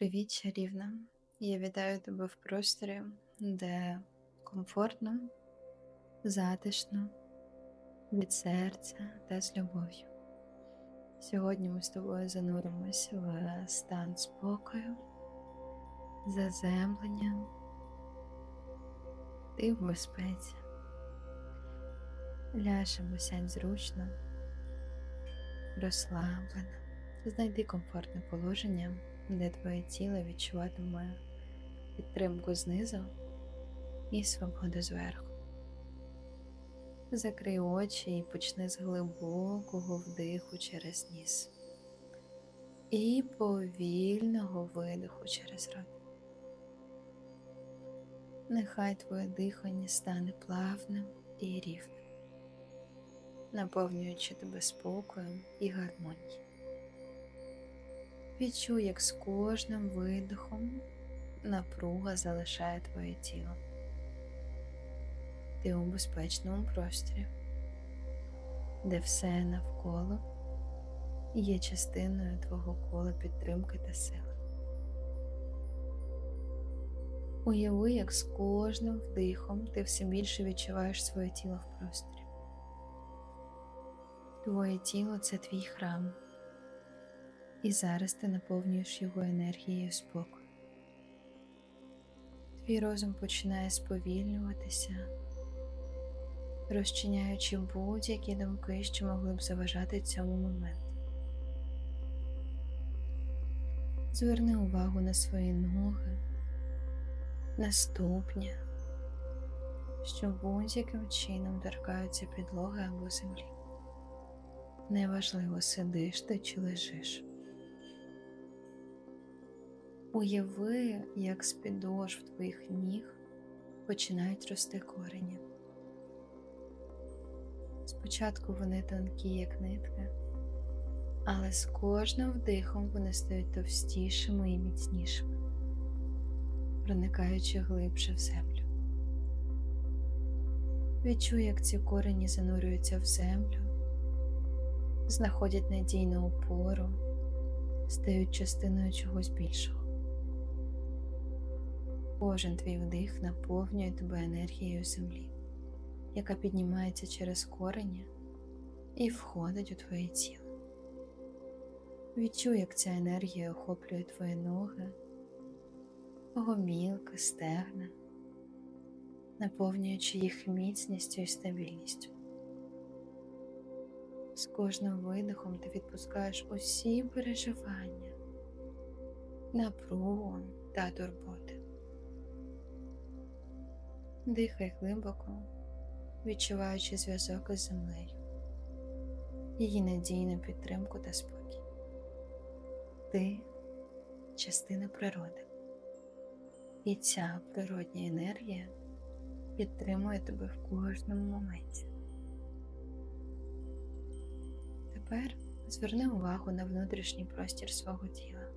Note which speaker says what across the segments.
Speaker 1: Привіт, чарівна! Я вітаю тебе в просторі, де комфортно, затишно, від серця та з любов'ю. Сьогодні ми з тобою зануримося в стан спокою, заземлення, ти в безпеці. Ляж або сядь зручно, розслаблено, знайди комфортне положення де твоє тіло відчуватиме підтримку знизу і свободу зверху. Закрий очі і почни з глибокого вдиху через ніс і повільного видиху через рот. Нехай твоє дихання стане плавним і рівним, наповнюючи тебе спокоєм і гармонією. Відчуй, як з кожним видихом напруга залишає твоє тіло. Ти у безпечному просторі, де все навколо є частиною твого кола підтримки та сили. Уяви, як з кожним вдихом ти все більше відчуваєш своє тіло в просторі. Твоє тіло це твій храм і зараз ти наповнюєш його енергією спокою. Твій розум починає сповільнюватися, розчиняючи будь-які думки, що могли б заважати цьому моменту. Зверни увагу на свої ноги, на ступня, що будь-яким чином торкаються підлоги або землі. Неважливо, сидиш ти чи лежиш. Уяви, як з підошв твоїх ніг починають рости корені. Спочатку вони тонкі, як нитки, але з кожним вдихом вони стають товстішими і міцнішими, проникаючи глибше в землю. Відчуй, як ці корені занурюються в землю, знаходять надійну опору, стають частиною чогось більшого. Кожен твій вдих наповнює тебе енергією землі, яка піднімається через корення і входить у твоє тіло. Відчуй, як ця енергія охоплює твої ноги, гомілки, стегна, наповнюючи їх міцністю і стабільністю. З кожним видихом ти відпускаєш усі переживання, напругу та турботи. Дихай глибоко, відчуваючи зв'язок із землею, її надійну підтримку та спокій. Ти частина природи, і ця природня енергія підтримує тебе в кожному моменті. Тепер зверни увагу на внутрішній простір свого тіла.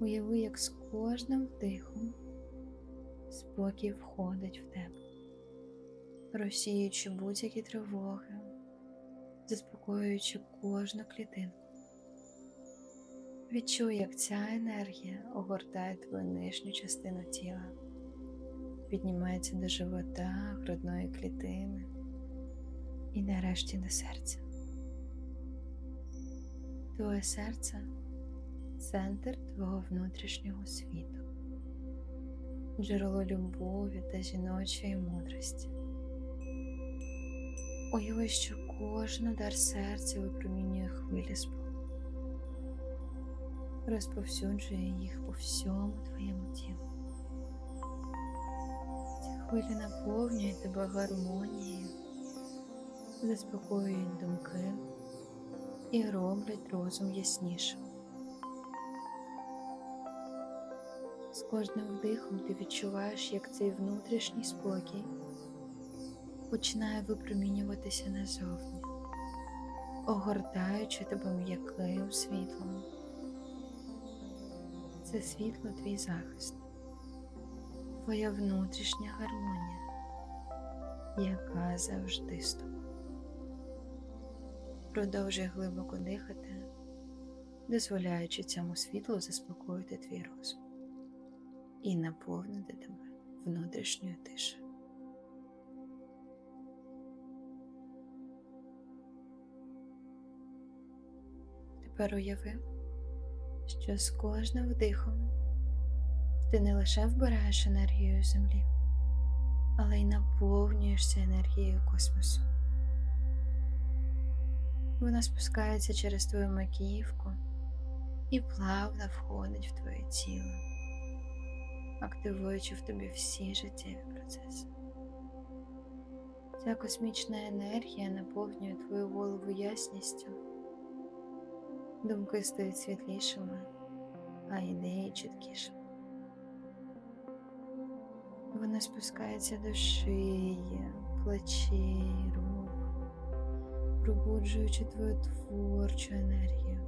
Speaker 1: Уяви, як з кожним вдихом спокій входить в тебе, розсіюючи будь-які тривоги, заспокоюючи кожну клітинку. Відчуй, як ця енергія огортає твою нижню частину тіла, піднімається до живота, грудної клітини і нарешті до серця. Твоє серце центр твого внутрішнього світу джерело любові та жіночої мудрості. Уяви, що кожен удар серця випромінює хвилі спокою, розповсюджує їх по всьому твоєму тілу. Ці хвилі наповнюють тебе гармонією, заспокоюють думки і роблять розум яснішим. З кожним вдихом ти відчуваєш, як цей внутрішній спокій починає випромінюватися назовні, огортаючи тебе м'яким світлом. Це світло твій захист, твоя внутрішня гармонія, яка завжди з тобою. Продовжуй глибоко дихати, дозволяючи цьому світлу заспокоїти твій розум і наповнити тебе внутрішньою тишею. Тепер уяви, що з кожним вдихом ти не лише вбираєш енергію землі, але й наповнюєшся енергією космосу. Вона спускається через твою маківку і плавно входить в твоє тіло, активуючи в тобі всі життєві процеси. Ця космічна енергія наповнює твою голову ясністю, думки стають світлішими, а ідеї чіткішими. Вона спускається до шиї, плечей, рук, пробуджуючи твою творчу енергію,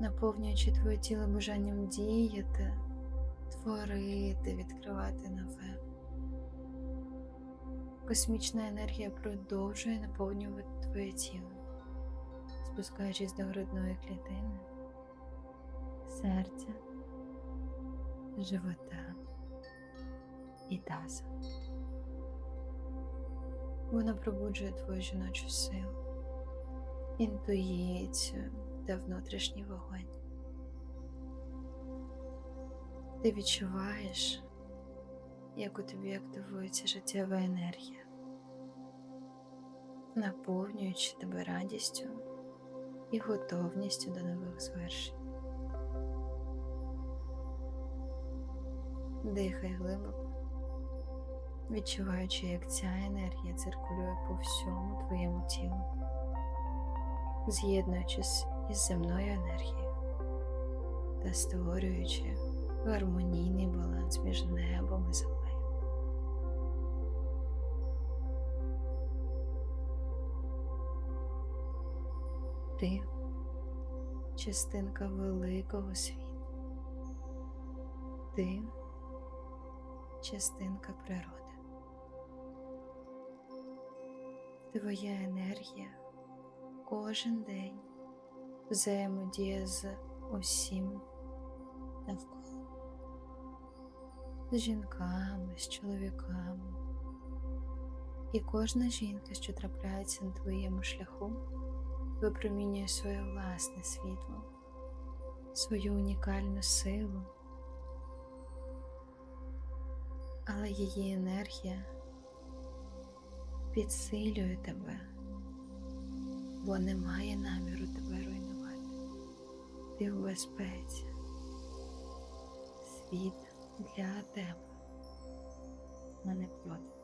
Speaker 1: наповнюючи твоє тіло бажанням діяти, творити, відкривати нове. Космічна енергія продовжує наповнювати твоє тіло, спускаючись до грудної клітини, серця, живота і таза. Вона пробуджує твою жіночу силу, інтуїцію та внутрішній вогонь. Ти відчуваєш, як у тобі активується життєва енергія, наповнюючи тебе радістю і готовністю до нових звершень. Дихай глибоко відчуваючи, як ця енергія циркулює по всьому твоєму тілу, з'єднуючись із земною енергією та створюючи гармонійний баланс між небом і землею. Ти частинка великого світу. Ти частинка природи. Твоя енергія кожен день взаємодіє з усім навколо, з жінками, з чоловіками. І кожна жінка, що трапляється на твоєму шляху, випромінює своє власне світло, свою унікальну силу, але її енергія підсилює тебе, бо немає наміру тебе руйнувати. Ти в безпеці. Світ для тебе, а не проти.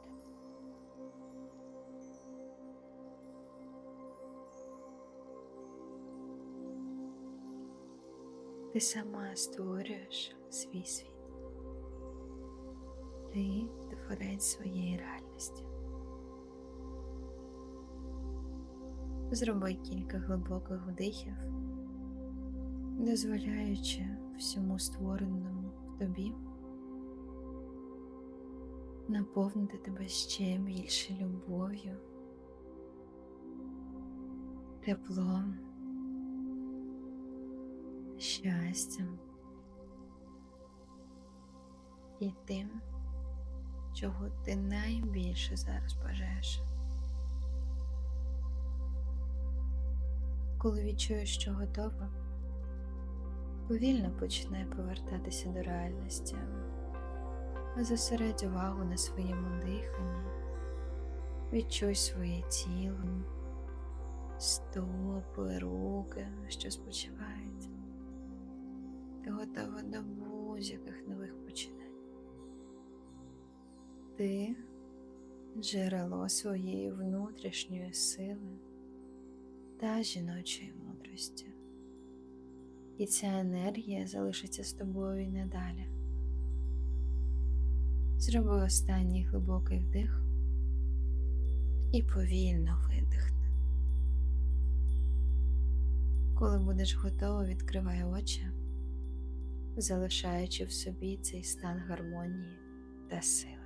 Speaker 1: Ти сама створюєш свій світ. Ти творець своєї реальності. Зроби кілька глибоких вдихів, дозволяючи всьому створеному в тобі наповнити тебе ще більше любов'ю, теплом, щастям і тим, чого ти найбільше зараз бажаєш. Коли відчуєш, що готова, повільно починай повертатися до реальності, зосередь увагу на своєму диханні, відчуй своє тіло, стопи, руки, що спочивають. Ти готова до будь-яких нових починань. Ти джерело своєї внутрішньої сили та жіночої мудрості. І ця енергія залишиться з тобою і надалі. Зроби останній глибокий вдих і повільно видихни. Коли будеш готова, відкривай очі, залишаючи в собі цей стан гармонії та сили.